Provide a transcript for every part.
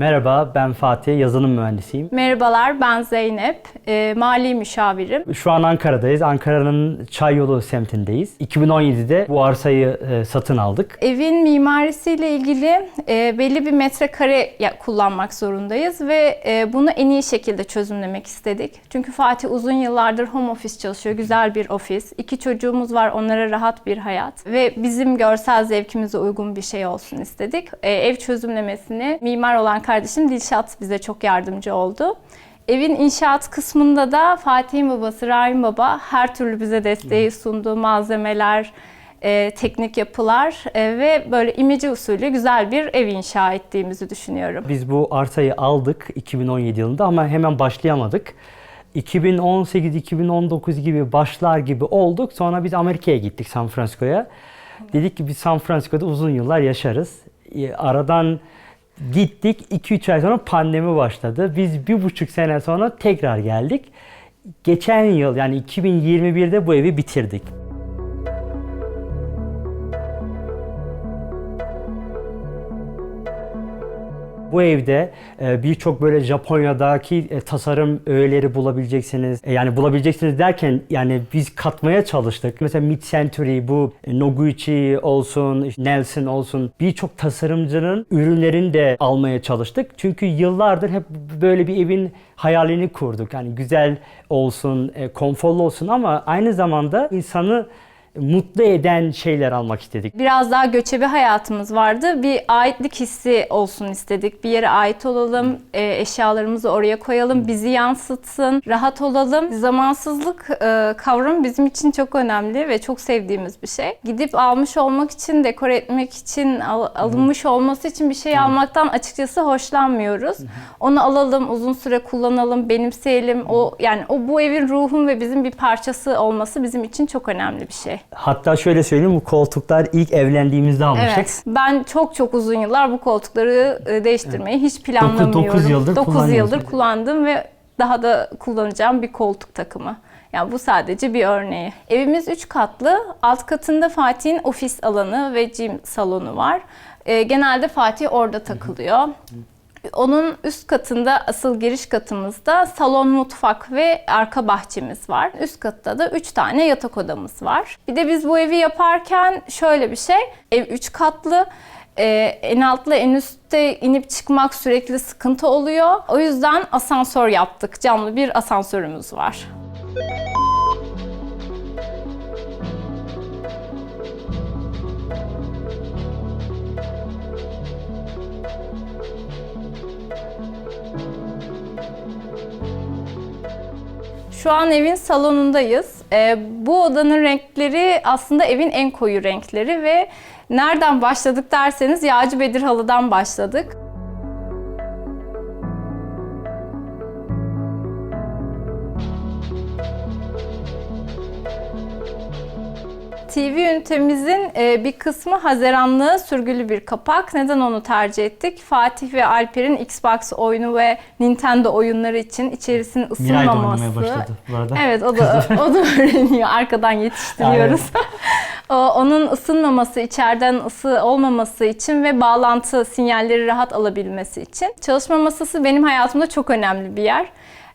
Merhaba, ben Fatih, yazılım mühendisiyim. Merhabalar, ben Zeynep, e, mali müşavirim. Şu an Ankara'dayız. Ankara'nın Çayyolu semtindeyiz. 2017'de bu arsayı e, satın aldık. Evin mimarisiyle ilgili e, belli bir metrekare kullanmak zorundayız ve e, bunu en iyi şekilde çözümlemek istedik. Çünkü Fatih uzun yıllardır home office çalışıyor, güzel bir ofis. İki çocuğumuz var, onlara rahat bir hayat ve bizim görsel zevkimize uygun bir şey olsun istedik. E, ev çözümlemesini mimar olan kardeşim Dilşat bize çok yardımcı oldu. Evin inşaat kısmında da Fatih'in babası Rahim Baba her türlü bize desteği sundu. Malzemeler, e, teknik yapılar e, ve böyle imece usulü güzel bir ev inşa ettiğimizi düşünüyorum. Biz bu arsayı aldık 2017 yılında ama hemen başlayamadık. 2018-2019 gibi başlar gibi olduk. Sonra biz Amerika'ya gittik San Francisco'ya. Dedik ki biz San Francisco'da uzun yıllar yaşarız. E, Aradan gittik 2-3 ay sonra pandemi başladı. Biz bir buçuk sene sonra tekrar geldik. Geçen yıl yani 2021'de bu evi bitirdik. Bu evde e, birçok böyle Japonya'daki e, tasarım öğeleri bulabileceksiniz. E, Yani bulabileceksiniz derken yani biz katmaya çalıştık. Mesela Mid Century bu Noguchi olsun, Nelson olsun birçok tasarımcının ürünlerini de almaya çalıştık. Çünkü yıllardır hep böyle bir evin hayalini kurduk. Yani güzel olsun, konforlu olsun ama aynı zamanda insanı mutlu eden şeyler almak istedik. Biraz daha göçebe hayatımız vardı. Bir aitlik hissi olsun istedik. Bir yere ait olalım, e, eşyalarımızı oraya koyalım, bizi yansıtsın, rahat olalım. Zamansızlık e, kavramı bizim için çok önemli ve çok sevdiğimiz bir şey. Gidip almış olmak için, dekore etmek için, al- alınmış olması için bir şey almaktan açıkçası hoşlanmıyoruz. Onu alalım, uzun süre kullanalım, benimseyelim. O yani o bu evin ruhun ve bizim bir parçası olması bizim için çok önemli bir şey. Hatta şöyle söyleyeyim bu koltuklar ilk evlendiğimizde almıştık. Evet. Ben çok çok uzun yıllar bu koltukları e, değiştirmeyi hiç planlamıyorum. dokuz yıldır Dokuz kullanıyorsun. yıldır kullandım ve daha da kullanacağım bir koltuk takımı. Yani bu sadece bir örneği. Evimiz 3 katlı. Alt katında Fatih'in ofis alanı ve gym salonu var. E, genelde Fatih orada takılıyor. Onun üst katında asıl giriş katımızda salon, mutfak ve arka bahçemiz var. Üst katta da 3 tane yatak odamız var. Bir de biz bu evi yaparken şöyle bir şey. Ev 3 katlı. Ee, en altla en üstte inip çıkmak sürekli sıkıntı oluyor. O yüzden asansör yaptık. Camlı bir asansörümüz var. Şu an evin salonundayız. Ee, bu odanın renkleri aslında evin en koyu renkleri ve nereden başladık derseniz Yağcı Bedir Halı'dan başladık. TV ünitemizin e, bir kısmı Haziranlı sürgülü bir kapak. Neden onu tercih ettik? Fatih ve Alper'in Xbox oyunu ve Nintendo oyunları için içerisinin Miray da ısınmaması. oynamaya başladı bu arada. Evet o da o da öğreniyor. Arkadan yetiştiriyoruz. Onun ısınmaması, içeriden ısı olmaması için ve bağlantı sinyalleri rahat alabilmesi için. Çalışma masası benim hayatımda çok önemli bir yer.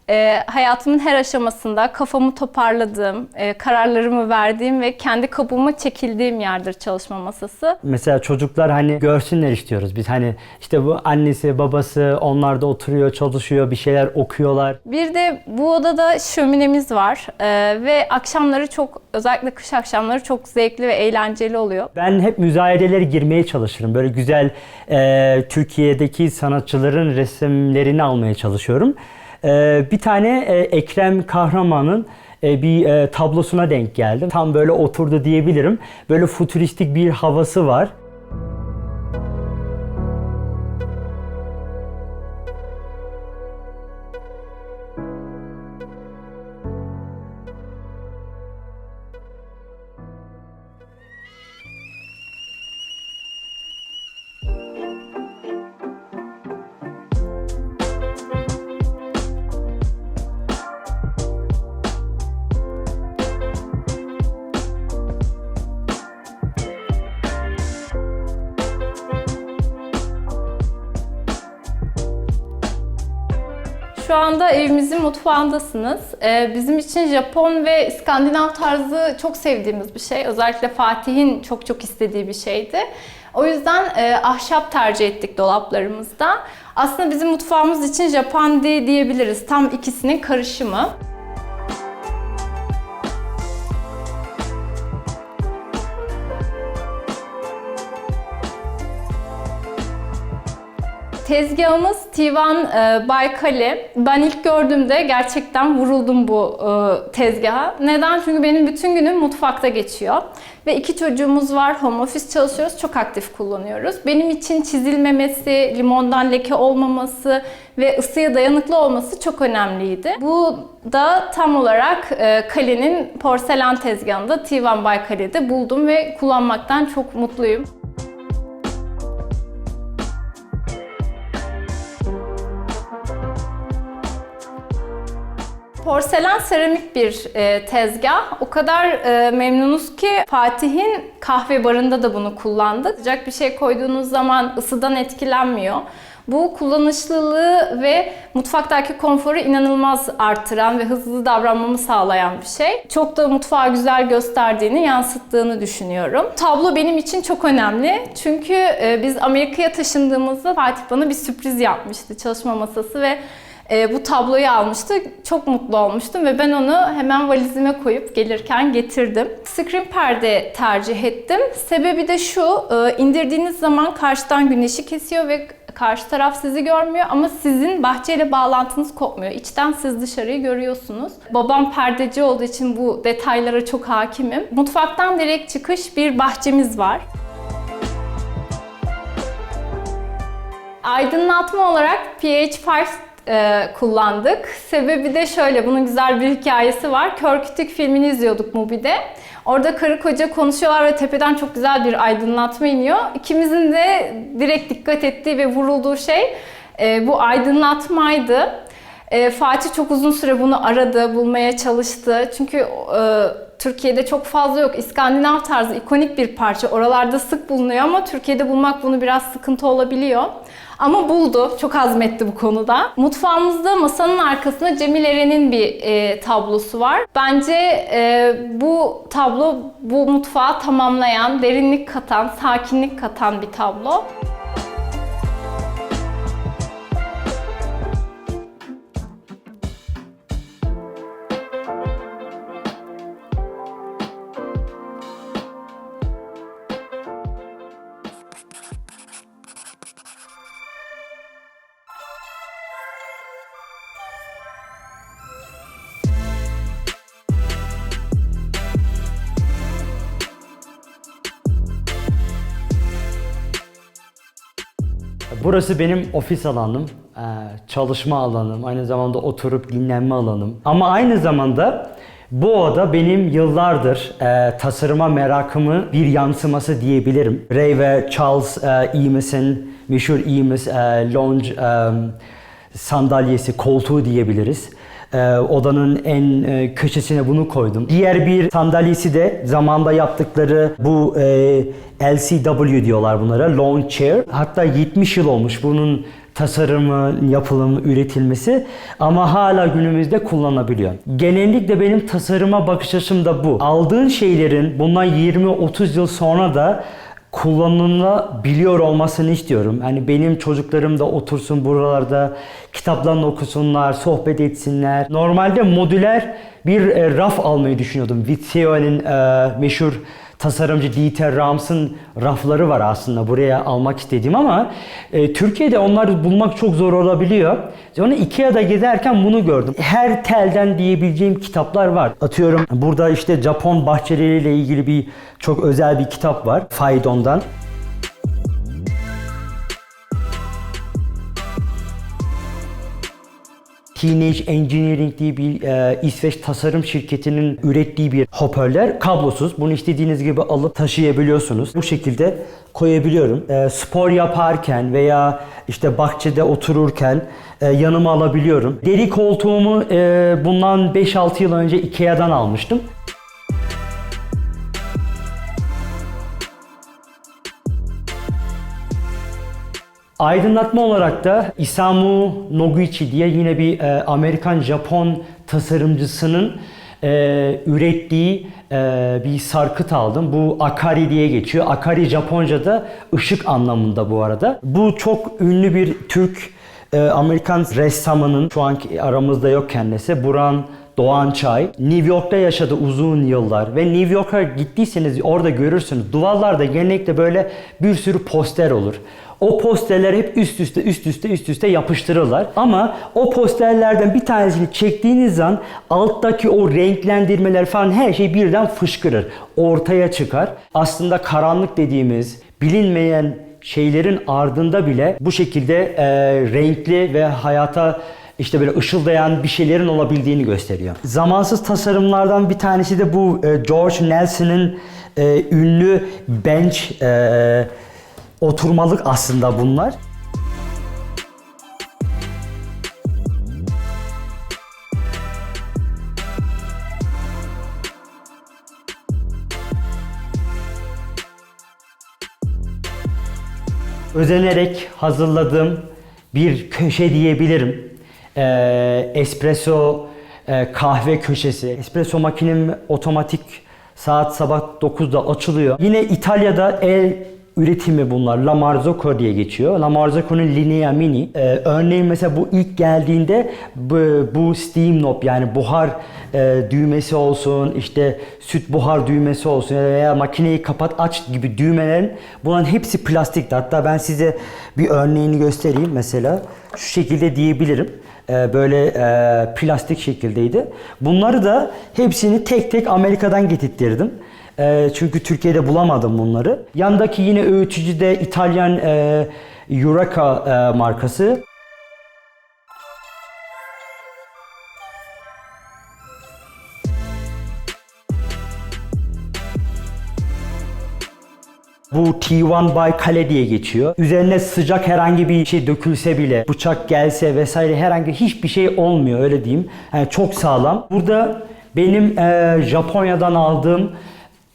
Ee, hayatımın her aşamasında kafamı toparladığım, e, kararlarımı verdiğim ve kendi kabuğuma çekildiğim yerdir çalışma masası. Mesela çocuklar hani görsünler istiyoruz biz hani işte bu annesi babası onlar da oturuyor çalışıyor bir şeyler okuyorlar. Bir de bu odada şöminemiz var Ee, ve akşamları çok özellikle kış akşamları çok zevkli ve eğlenceli oluyor. Ben hep müzayedelere girmeye çalışırım. Böyle güzel e, Türkiye'deki sanatçıların resimlerini almaya çalışıyorum. E, bir tane e, Ekrem Kahraman'ın e, bir e, tablosuna denk geldim. Tam böyle oturdu diyebilirim. Böyle futuristik bir havası var. Anda evimizin mutfağındasınız. Ee, bizim için Japon ve İskandinav tarzı çok sevdiğimiz bir şey. Özellikle Fatih'in çok çok istediği bir şeydi. O yüzden e, ahşap tercih ettik dolaplarımızda. Aslında bizim mutfağımız için Japandi diyebiliriz. Tam ikisinin karışımı. Tezgahımız Tivan e, Baykali. Ben ilk gördüğümde gerçekten vuruldum bu e, tezgaha. Neden? Çünkü benim bütün günüm mutfakta geçiyor. Ve iki çocuğumuz var, home office çalışıyoruz, çok aktif kullanıyoruz. Benim için çizilmemesi, limondan leke olmaması ve ısıya dayanıklı olması çok önemliydi. Bu da tam olarak e, Kale'nin porselen tezgahında Tivan Baykali'de buldum ve kullanmaktan çok mutluyum. Porselen seramik bir e, tezgah. O kadar e, memnunuz ki Fatih'in kahve barında da bunu kullandık. Sıcak bir şey koyduğunuz zaman ısıdan etkilenmiyor. Bu kullanışlılığı ve mutfaktaki konforu inanılmaz artıran ve hızlı davranmamı sağlayan bir şey. Çok da mutfağı güzel gösterdiğini, yansıttığını düşünüyorum. Tablo benim için çok önemli. Çünkü e, biz Amerika'ya taşındığımızda Fatih bana bir sürpriz yapmıştı. Çalışma masası ve e, bu tabloyu almıştı. Çok mutlu olmuştum ve ben onu hemen valizime koyup gelirken getirdim. Screen perde tercih ettim. Sebebi de şu, e, indirdiğiniz zaman karşıdan güneşi kesiyor ve karşı taraf sizi görmüyor ama sizin bahçeyle bağlantınız kopmuyor. İçten siz dışarıyı görüyorsunuz. Babam perdeci olduğu için bu detaylara çok hakimim. Mutfaktan direkt çıkış bir bahçemiz var. Aydınlatma olarak PH5 e, kullandık. Sebebi de şöyle, bunun güzel bir hikayesi var. Kör Kütük filmini izliyorduk Mubi'de. Orada karı koca konuşuyorlar ve tepeden çok güzel bir aydınlatma iniyor. İkimizin de direkt dikkat ettiği ve vurulduğu şey e, bu aydınlatmaydı. E, Fatih çok uzun süre bunu aradı, bulmaya çalıştı. Çünkü e, Türkiye'de çok fazla yok. İskandinav tarzı ikonik bir parça. Oralarda sık bulunuyor ama Türkiye'de bulmak bunu biraz sıkıntı olabiliyor. Ama buldu. Çok azmetti bu konuda. Mutfağımızda masanın arkasında Cemil Eren'in bir e, tablosu var. Bence e, bu tablo bu mutfağı tamamlayan, derinlik katan, sakinlik katan bir tablo. Burası benim ofis alanım, eee, çalışma alanım, aynı zamanda oturup dinlenme alanım. Ama aynı zamanda bu oda benim yıllardır eee, tasarıma merakımı bir yansıması diyebilirim. Ray ve Charles eee, Eames'in meşhur Eames eee, lounge eee, sandalyesi, koltuğu diyebiliriz. Ee, odanın en e, köşesine bunu koydum. Diğer bir sandalyesi de zamanda yaptıkları bu e, LCW diyorlar bunlara, lawn chair. Hatta 70 yıl olmuş bunun tasarımı, yapılımı, üretilmesi ama hala günümüzde kullanılabiliyor. Genellikle benim tasarıma bakış açım da bu. Aldığın şeylerin bundan 20-30 yıl sonra da kullanılabiliyor olmasını istiyorum. Hani benim çocuklarım da otursun buralarda kitaplarını okusunlar, sohbet etsinler. Normalde modüler bir e, raf almayı düşünüyordum. Vitsio'nun e, meşhur tasarımcı Dieter Rams'ın rafları var aslında buraya almak istediğim ama e, Türkiye'de onları bulmak çok zor olabiliyor. Sonra Ikea'da gezerken bunu gördüm. Her telden diyebileceğim kitaplar var. Atıyorum burada işte Japon bahçeleriyle ilgili bir çok özel bir kitap var. Faydon'dan. Teenage Engineering diye bir e, İsveç tasarım şirketinin ürettiği bir hoparlör. Kablosuz. Bunu istediğiniz gibi alıp taşıyabiliyorsunuz. Bu şekilde koyabiliyorum. E, spor yaparken veya işte bahçede otururken e, yanıma alabiliyorum. Deri koltuğumu e, bundan 5-6 yıl önce Ikea'dan almıştım. Aydınlatma olarak da Isamu Noguchi diye yine bir e, Amerikan-Japon tasarımcısının e, ürettiği e, bir sarkıt aldım. Bu Akari diye geçiyor. Akari Japonca'da ışık anlamında bu arada. Bu çok ünlü bir Türk e, Amerikan ressamının şu anki aramızda yok kendisi. Buran Doğan Çay. New York'ta yaşadı uzun yıllar ve New York'a gittiyseniz orada görürsünüz. Duvarlarda genellikle böyle bir sürü poster olur. O posterler hep üst üste üst üste üst üste yapıştırırlar. Ama o posterlerden bir tanesini çektiğiniz an alttaki o renklendirmeler falan her şey birden fışkırır. Ortaya çıkar. Aslında karanlık dediğimiz bilinmeyen şeylerin ardında bile bu şekilde e, renkli ve hayata işte böyle ışıldayan bir şeylerin olabildiğini gösteriyor. Zamansız tasarımlardan bir tanesi de bu e, George Nelson'ın e, ünlü bench e, oturmalık aslında bunlar. özenerek hazırladığım bir köşe diyebilirim. Ee, espresso e, kahve köşesi. Espresso makinem otomatik saat sabah 9'da açılıyor. Yine İtalya'da el üretimi bunlar. La Marzocco diye geçiyor. La Marzocco'nun Linea Mini. Ee, örneğin mesela bu ilk geldiğinde bu, bu steam knob yani buhar e, düğmesi olsun, işte süt buhar düğmesi olsun veya makineyi kapat aç gibi düğmelerin bunların hepsi plastikti. Hatta ben size bir örneğini göstereyim mesela. Şu şekilde diyebilirim. Ee, böyle e, plastik şekildeydi. Bunları da hepsini tek tek Amerika'dan getirttirdim. Ee, çünkü Türkiye'de bulamadım bunları. Yandaki yine öğütücü de İtalyan e, Eureka e, markası. Bu T1 by Kale diye geçiyor. Üzerine sıcak herhangi bir şey dökülse bile, bıçak gelse vesaire herhangi hiçbir şey olmuyor öyle diyeyim. Yani çok sağlam. Burada benim e, Japonya'dan aldığım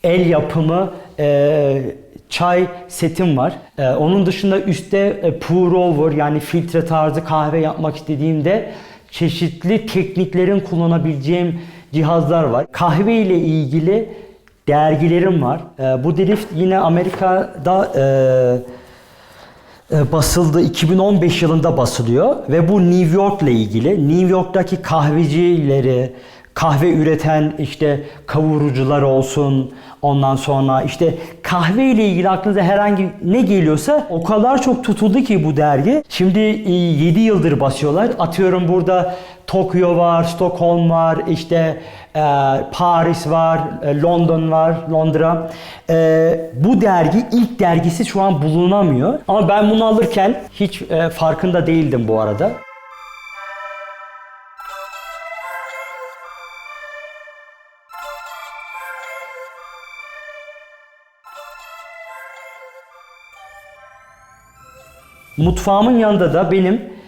el yapımı e, çay setim var. E, onun dışında üstte e, pour over yani filtre tarzı kahve yapmak istediğimde çeşitli tekniklerin kullanabileceğim cihazlar var. Kahve ile ilgili dergilerim var. E, bu drift yine Amerika'da e, e, basıldı. 2015 yılında basılıyor ve bu New York'la ilgili. New York'taki kahvecileri, kahve üreten işte kavurucular olsun, ondan sonra işte kahve ile ilgili aklınıza herhangi ne geliyorsa o kadar çok tutuldu ki bu dergi. Şimdi 7 yıldır basıyorlar. Atıyorum burada Tokyo var, Stockholm var, işte e, Paris var, e, London var, Londra. E, bu dergi ilk dergisi şu an bulunamıyor. Ama ben bunu alırken hiç e, farkında değildim bu arada. Mutfağımın yanında da benim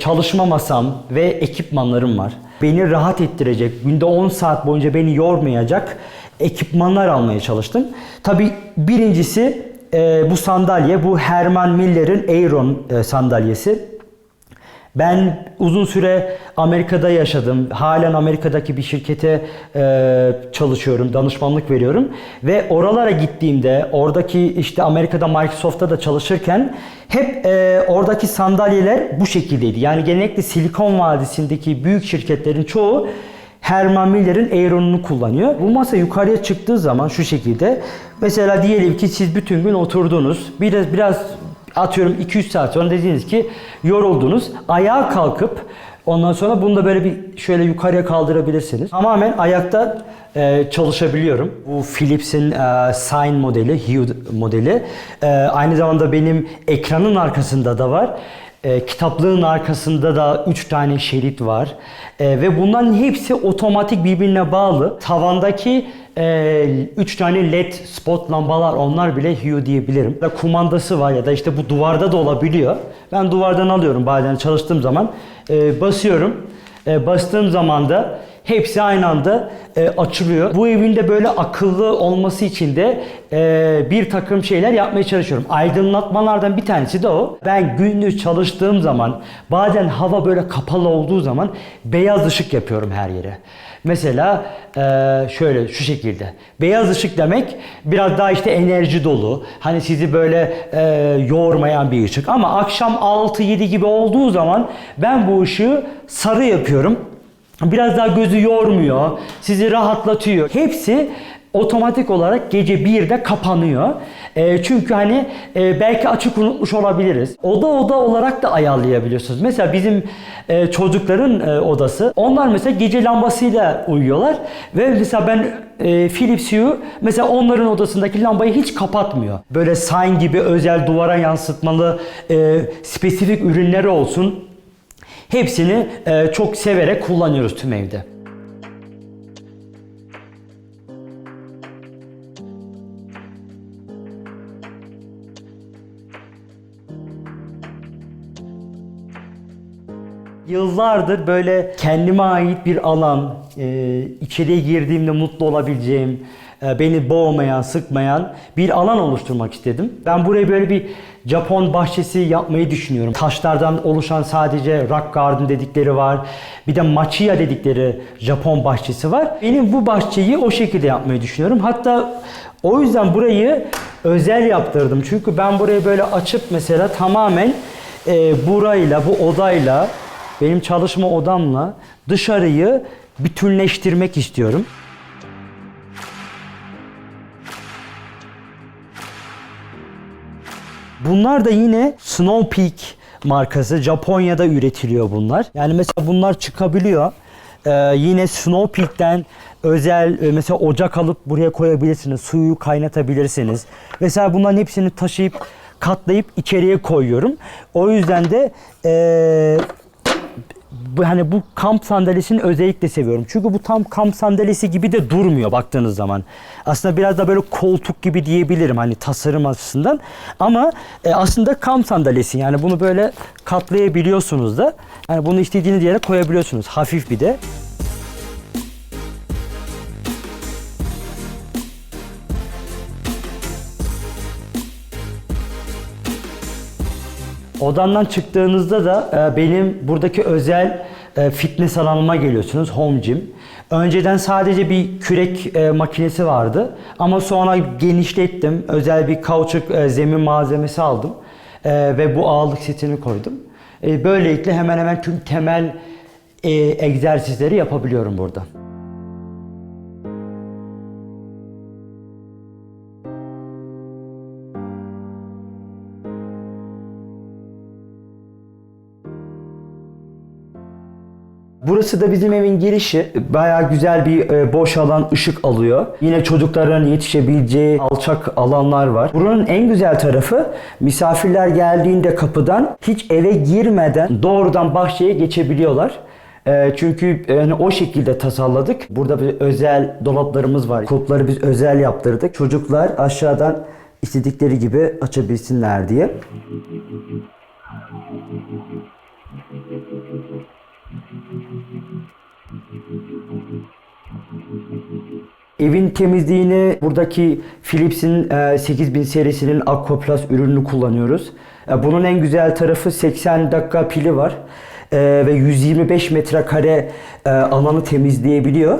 çalışma masam ve ekipmanlarım var. Beni rahat ettirecek, günde 10 saat boyunca beni yormayacak ekipmanlar almaya çalıştım. Tabii birincisi e, bu sandalye, bu Herman Miller'in Aeron e, sandalyesi. Ben uzun süre Amerika'da yaşadım. Halen Amerika'daki bir şirkete e, çalışıyorum, danışmanlık veriyorum. Ve oralara gittiğimde, oradaki işte Amerika'da Microsoft'ta da çalışırken hep e, oradaki sandalyeler bu şekildeydi. Yani genellikle Silikon Vadisi'ndeki büyük şirketlerin çoğu Herman Miller'in Aeron'unu kullanıyor. Bu masa yukarıya çıktığı zaman şu şekilde. Mesela diyelim ki siz bütün gün oturdunuz. Biraz biraz atıyorum 2-3 saat sonra dediniz ki yoruldunuz. Ayağa kalkıp ondan sonra bunu da böyle bir şöyle yukarıya kaldırabilirsiniz. Tamamen ayakta e, çalışabiliyorum. Bu Philips'in e, Sign modeli, Hue modeli. E, aynı zamanda benim ekranın arkasında da var. E, kitaplığın arkasında da 3 tane şerit var. E, ve bunların hepsi otomatik birbirine bağlı. Tavandaki 3 tane led spot lambalar onlar bile Hue diyebilirim. Ya Kumandası var ya da işte bu duvarda da olabiliyor. Ben duvardan alıyorum bazen çalıştığım zaman. E, basıyorum. E, bastığım zaman da hepsi aynı anda e, açılıyor. Bu evin de böyle akıllı olması için de e, bir takım şeyler yapmaya çalışıyorum. Aydınlatmalardan bir tanesi de o. Ben gündüz çalıştığım zaman bazen hava böyle kapalı olduğu zaman beyaz ışık yapıyorum her yere. Mesela e, şöyle şu şekilde. Beyaz ışık demek biraz daha işte enerji dolu. Hani sizi böyle e, yoğurmayan bir ışık. Ama akşam 6-7 gibi olduğu zaman ben bu ışığı sarı yapıyorum. Biraz daha gözü yormuyor, sizi rahatlatıyor. Hepsi otomatik olarak gece 1'de kapanıyor. E, çünkü hani e, belki açık unutmuş olabiliriz. Oda oda olarak da ayarlayabiliyorsunuz. Mesela bizim e, çocukların e, odası. Onlar mesela gece lambasıyla uyuyorlar ve mesela ben e, Philips Hue mesela onların odasındaki lambayı hiç kapatmıyor. Böyle sign gibi özel duvara yansıtmalı e, spesifik ürünleri olsun. Hepsini e, çok severek kullanıyoruz tüm evde. Yıllardır böyle kendime ait bir alan, e, içeriye girdiğimde mutlu olabileceğim, beni boğmayan, sıkmayan bir alan oluşturmak istedim. Ben buraya böyle bir Japon bahçesi yapmayı düşünüyorum. Taşlardan oluşan sadece rock garden dedikleri var. Bir de machiya dedikleri Japon bahçesi var. Benim bu bahçeyi o şekilde yapmayı düşünüyorum. Hatta o yüzden burayı özel yaptırdım. Çünkü ben burayı böyle açıp mesela tamamen e, burayla, bu odayla, benim çalışma odamla dışarıyı bütünleştirmek istiyorum. Bunlar da yine Snow Peak markası. Japonya'da üretiliyor bunlar. Yani mesela bunlar çıkabiliyor. Ee, yine Snow Peak'ten özel e, mesela ocak alıp buraya koyabilirsiniz. Suyu kaynatabilirsiniz. Mesela bunların hepsini taşıyıp katlayıp içeriye koyuyorum. O yüzden de e, hani bu kamp sandalyesini özellikle seviyorum. Çünkü bu tam kamp sandalyesi gibi de durmuyor baktığınız zaman. Aslında biraz da böyle koltuk gibi diyebilirim hani tasarım açısından. Ama e, aslında kamp sandalyesi yani bunu böyle katlayabiliyorsunuz da. Yani bunu istediğiniz yere koyabiliyorsunuz. Hafif bir de. Odandan çıktığınızda da e, benim buradaki özel e, fitness alanıma geliyorsunuz. Home gym. Önceden sadece bir kürek e, makinesi vardı. Ama sonra genişlettim. Özel bir kauçuk e, zemin malzemesi aldım. E, ve bu ağırlık setini koydum. E, böylelikle hemen hemen tüm temel e, egzersizleri yapabiliyorum burada. Burası da bizim evin girişi. Bayağı güzel bir e, boş alan, ışık alıyor. Yine çocukların yetişebileceği alçak alanlar var. Buranın en güzel tarafı misafirler geldiğinde kapıdan hiç eve girmeden doğrudan bahçeye geçebiliyorlar. E, çünkü e, hani o şekilde tasarladık. Burada bir özel dolaplarımız var. Kulpları biz özel yaptırdık. Çocuklar aşağıdan istedikleri gibi açabilsinler diye. Evin temizliğini buradaki Philips'in e, 8000 serisinin Aquaplus ürününü kullanıyoruz. E, Bunun en güzel tarafı 80 dakika pili var E, ve 125 metrekare e, alanı temizleyebiliyor.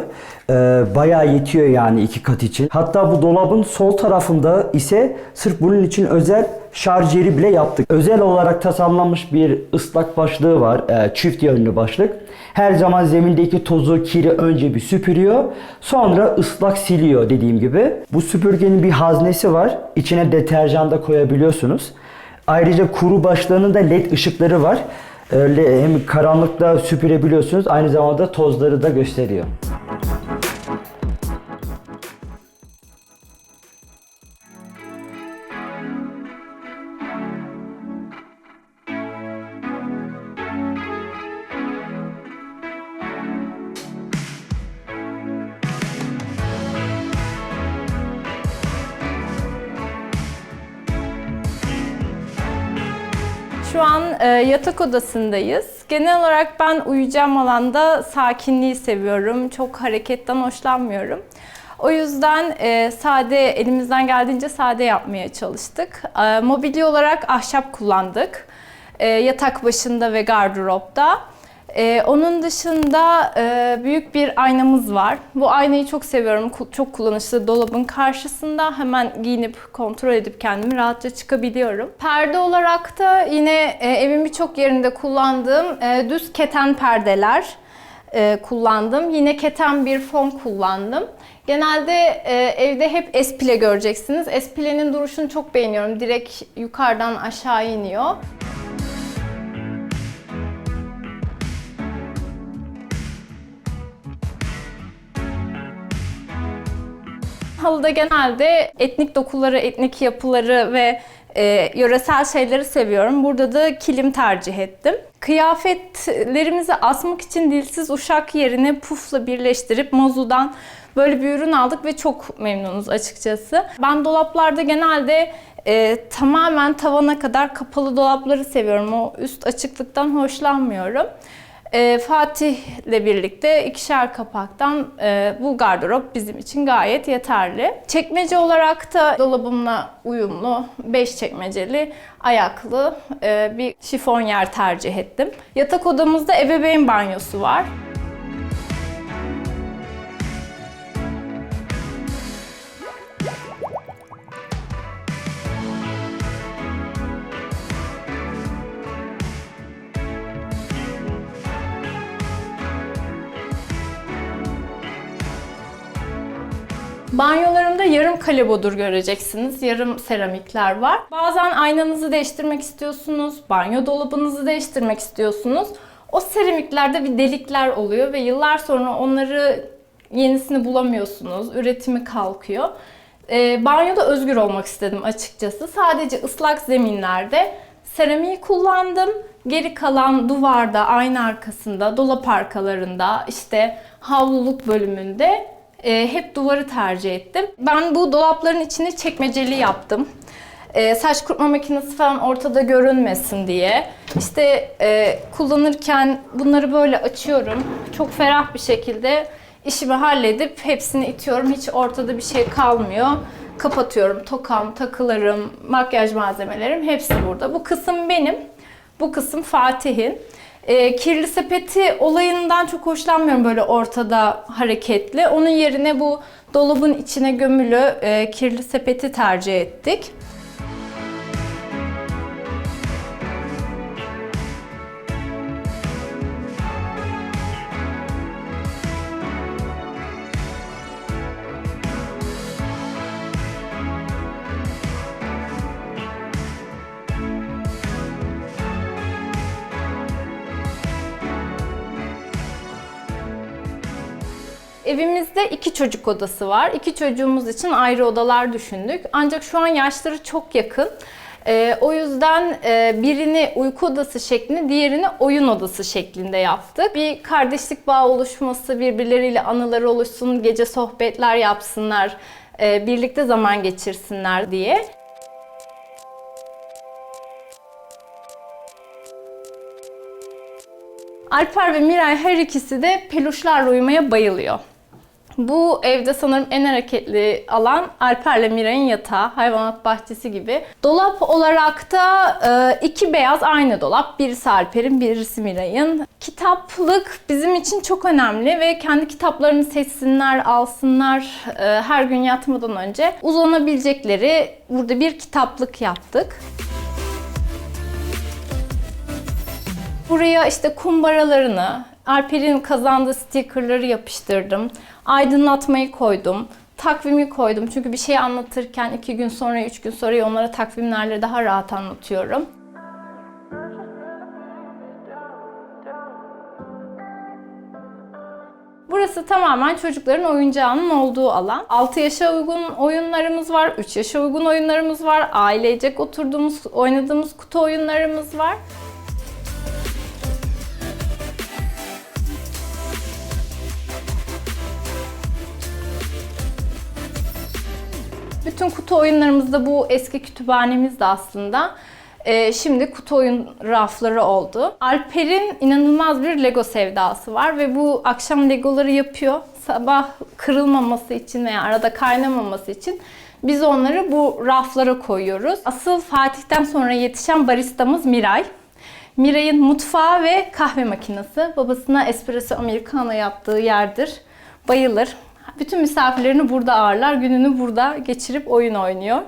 E, Bayağı yetiyor yani iki kat için. Hatta bu dolabın sol tarafında ise sırf bunun için özel şarj yeri bile yaptık. Özel olarak tasarlanmış bir ıslak başlığı var. e, Çift yönlü başlık. Her zaman zemindeki tozu, kiri önce bir süpürüyor. Sonra ıslak siliyor dediğim gibi. Bu süpürgenin bir haznesi var. İçine deterjan da koyabiliyorsunuz. Ayrıca kuru başlığının da led ışıkları var. Öyle hem karanlıkta süpürebiliyorsunuz. Aynı zamanda tozları da gösteriyor. Yatak odasındayız. Genel olarak ben uyuyacağım alanda sakinliği seviyorum. Çok hareketten hoşlanmıyorum. O yüzden e, sade, elimizden geldiğince sade yapmaya çalıştık. E, mobilya olarak ahşap kullandık. E, yatak başında ve gardıropta. E, onun dışında e, büyük bir aynamız var. Bu aynayı çok seviyorum. Çok kullanışlı. Dolabın karşısında hemen giyinip kontrol edip kendimi rahatça çıkabiliyorum. Perde olarak da yine e, evimin birçok yerinde kullandığım e, düz keten perdeler e, kullandım. Yine keten bir fon kullandım. Genelde e, evde hep espile göreceksiniz. Espilenin duruşunu çok beğeniyorum. Direkt yukarıdan aşağı iniyor. Halıda genelde etnik dokuları, etnik yapıları ve e, yöresel şeyleri seviyorum. Burada da kilim tercih ettim. Kıyafetlerimizi asmak için dilsiz uşak yerine pufla birleştirip mozudan böyle bir ürün aldık ve çok memnunuz açıkçası. Ben dolaplarda genelde e, tamamen tavana kadar kapalı dolapları seviyorum. O üst açıklıktan hoşlanmıyorum. E, Fatih'le birlikte ikişer kapaktan e, bu gardırop bizim için gayet yeterli. Çekmece olarak da dolabımla uyumlu 5 çekmeceli ayaklı e, bir şifon yer tercih ettim. Yatak odamızda ebeveyn banyosu var. Banyolarımda yarım kalebodur göreceksiniz. Yarım seramikler var. Bazen aynanızı değiştirmek istiyorsunuz, banyo dolabınızı değiştirmek istiyorsunuz. O seramiklerde bir delikler oluyor ve yıllar sonra onları yenisini bulamıyorsunuz. Üretimi kalkıyor. Ee, banyoda özgür olmak istedim açıkçası. Sadece ıslak zeminlerde seramiği kullandım. Geri kalan duvarda, ayna arkasında, dolap arkalarında, işte havluluk bölümünde e, hep duvarı tercih ettim. Ben bu dolapların içini çekmeceli yaptım. E, saç kurutma makinesi falan ortada görünmesin diye. İşte e, kullanırken bunları böyle açıyorum. Çok ferah bir şekilde işimi halledip hepsini itiyorum. Hiç ortada bir şey kalmıyor. Kapatıyorum. Tokam, takılarım, makyaj malzemelerim hepsi burada. Bu kısım benim. Bu kısım Fatih'in. E, kirli sepeti olayından çok hoşlanmıyorum böyle ortada hareketli. Onun yerine bu dolabın içine gömülü e, kirli sepeti tercih ettik. Evimizde iki çocuk odası var. İki çocuğumuz için ayrı odalar düşündük. Ancak şu an yaşları çok yakın. Ee, o yüzden e, birini uyku odası şeklinde, diğerini oyun odası şeklinde yaptık. Bir kardeşlik bağı oluşması, birbirleriyle anıları oluşsun, gece sohbetler yapsınlar, e, birlikte zaman geçirsinler diye. Alper ve Miray her ikisi de peluşlarla uyumaya bayılıyor. Bu evde sanırım en hareketli alan Alper'le Miray'ın yatağı, hayvanat bahçesi gibi. Dolap olarak da e, iki beyaz aynı dolap. Birisi Alper'in, birisi Miray'ın. Kitaplık bizim için çok önemli ve kendi kitaplarını seçsinler, alsınlar e, her gün yatmadan önce. Uzanabilecekleri burada bir kitaplık yaptık. Buraya işte kumbaralarını, Alper'in kazandığı stikerleri yapıştırdım. Aydınlatmayı koydum. Takvimi koydum. Çünkü bir şey anlatırken iki gün sonra, üç gün sonra onlara takvimlerle daha rahat anlatıyorum. Burası tamamen çocukların oyuncağının olduğu alan. 6 yaşa uygun oyunlarımız var, 3 yaşa uygun oyunlarımız var, ailecek oturduğumuz, oynadığımız kutu oyunlarımız var. Kutu oyunlarımızda bu eski kütüphanemiz de aslında. Ee, şimdi kutu oyun rafları oldu. Alper'in inanılmaz bir Lego sevdası var ve bu akşam Legoları yapıyor. Sabah kırılmaması için veya arada kaynamaması için biz onları bu raflara koyuyoruz. Asıl Fatih'ten sonra yetişen baristamız Miray. Miray'ın mutfağı ve kahve makinesi. Babasına espresso americano yaptığı yerdir. Bayılır. Bütün misafirlerini burada ağırlar. Gününü burada geçirip oyun oynuyor.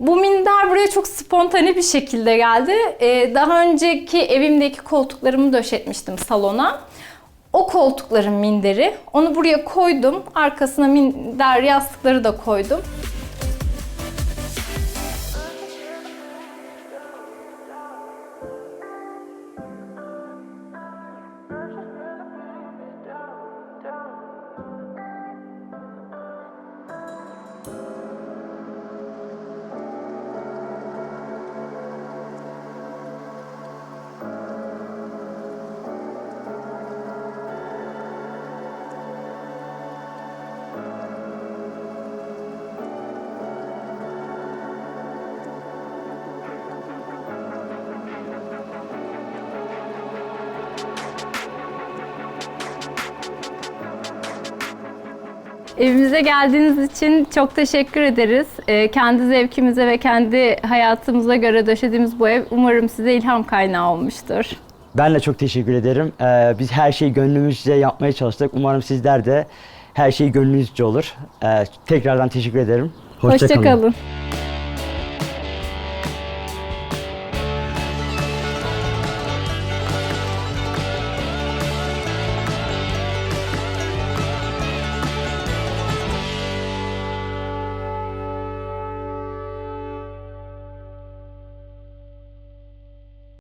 Bu minder buraya çok spontane bir şekilde geldi. Ee, daha önceki evimdeki koltuklarımı döşetmiştim salona. O koltukların minderi. Onu buraya koydum. Arkasına minder yastıkları da koydum. Evimize geldiğiniz için çok teşekkür ederiz. Ee, kendi zevkimize ve kendi hayatımıza göre döşediğimiz bu ev umarım size ilham kaynağı olmuştur. Ben de çok teşekkür ederim. Ee, biz her şeyi gönlümüzce yapmaya çalıştık. Umarım sizler de her şey gönlünüzce olur. Ee, tekrardan teşekkür ederim. Hoşça kalın. Hoşçakalın.